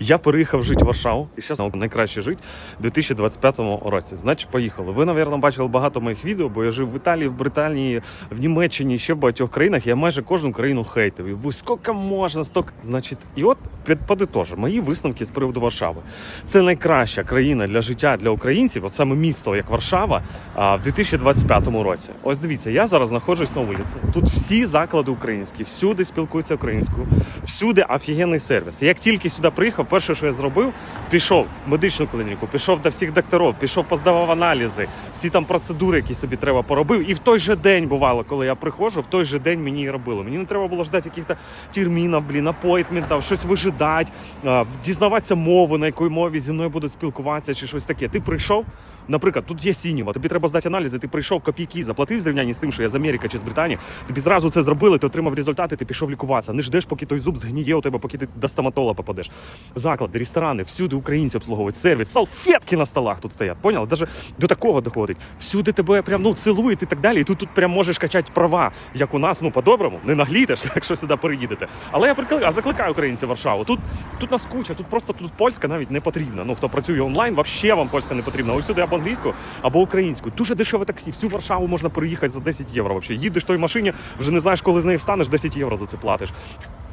Я переїхав жити в Варшаву і зараз найкраще жити в 2025 році. Значить, поїхали. Ви, напевно, бачили багато моїх відео, бо я жив в Італії, в Британії, в Німеччині, ще в багатьох країнах. Я майже кожну країну хейтив. І ви скільки можна, стільки. Значить, і от підподитожу мої висновки з приводу Варшави. Це найкраща країна для життя для українців, от саме місто, як Варшава, в 2025 році. Ось дивіться, я зараз знаходжусь на вулиці. Тут всі заклади українські, всюди спілкуються українською, всюди офігенний сервіс. Як тільки сюди приїхав, перше, що я зробив, пішов в медичну клініку, пішов до всіх докторів, пішов поздавав аналізи, всі там процедури, які собі треба поробив. І в той же день бувало, коли я приходжу, в той же день мені і робили. Мені не треба було ждати якихось термінів, блін, апойтментів, щось вижидати, дізнаватися мову, на якій мові зі мною будуть спілкуватися, чи щось таке. Ти прийшов. Наприклад, тут є сініва, тобі треба здати аналізи, ти прийшов копійки, заплатив в зрівнянні з тим, що я з Америки чи з Британії. Тобі зразу це зробили, ти отримав результати, ти пішов лікуватися. Не ждеш, поки той зуб згніє у тебе, поки ти до стоматолога попадеш. Заклади, ресторани, всюди українці обслуговують сервіс, салфетки на столах тут стоять. Поняли? Даже до такого доходить. Всюди тебе прям ну цілують і так далі. І тут тут прям можеш качати права, як у нас, ну по-доброму, не наглітеш, якщо сюди переїдете. Але я прикликаю, закликаю українців Варшаву. Тут тут нас куча, тут просто тут польська навіть не потрібна. Ну хто працює онлайн, вообще вам польська не потрібна. Ось або англійську, або українську. Дуже дешеве таксі. Всю Варшаву можна переїхати за 10 євро. Вообще їдеш той машині, вже не знаєш, коли з неї встанеш, 10 євро за це платиш.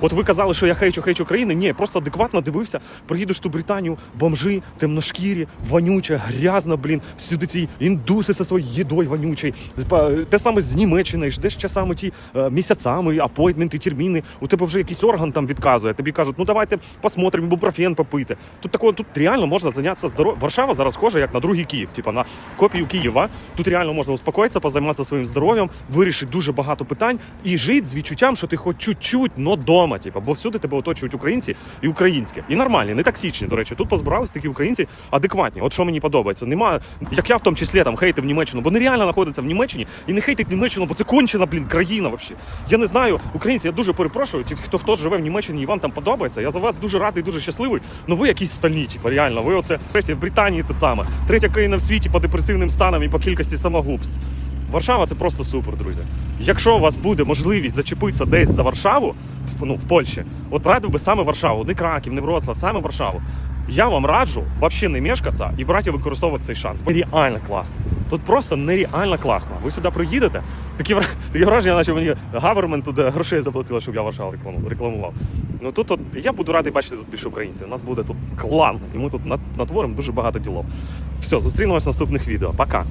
От ви казали, що я хейчу, хейчу країни. Ні, просто адекватно дивився. Приїдеш ту Британію, бомжи, темношкірі, вонюче, грязно, блін. Всюди ці індуси зі своєю їдою вонючою. Те саме з Німеччини, ждеш часами ті е, місяцями, апойтменти, терміни. У тебе вже якийсь орган там відказує. Тобі кажуть, ну давайте посмотримо, ібупрофен попити. Тут такого, тут реально можна зайнятися здоров'ям. Варшава зараз схожа як на другий Київ, типа на копію Києва. Тут реально можна успокоїтися, позайматися своїм здоров'ям, вирішити дуже багато питань і жити з відчуттям, що ти хоч чуть-чуть, но дома, типа, бо всюди тебе оточують українці і українське. І нормальні, не токсичні, до речі. Тут позбирались такі українці адекватні. От що мені подобається. Нема, як я в тому числі там хейтив Німеччину, бо нереально знаходиться в Німеччині і не хейтить Німеччину, бо це кончена, блін, країна вообще. Я не знаю, українці, я дуже перепрошую, ті, хто хто живе в Німеччині і вам там подобається. Я за вас дуже радий, дуже щасливий. Ну ви якісь стальні, типа, реально. Ви оце в Британії те саме. Третя країна в світі по депресивним станам і по кількості самогубств. Варшава це просто супер, друзі. Якщо у вас буде можливість зачепитися десь за Варшаву, в, ну, в Польщі, от радив би саме Варшаву, не Краків, не Вроцлав, саме Варшаву. Я вам раджу взагалі не мешкатися і брати використовувати цей шанс. Бо реально класно. Тут просто нереально класно. Ви сюди приїдете, такі, такі враження, наче мені гавермент туди грошей заплатили, щоб я Варшаву рекламу- рекламував. Ну тут от, я буду радий бачити тут більше українців. У нас буде тут клан, і ми тут натворимо дуже багато ділов. Все, зустрінемось в наступних відео. Пока.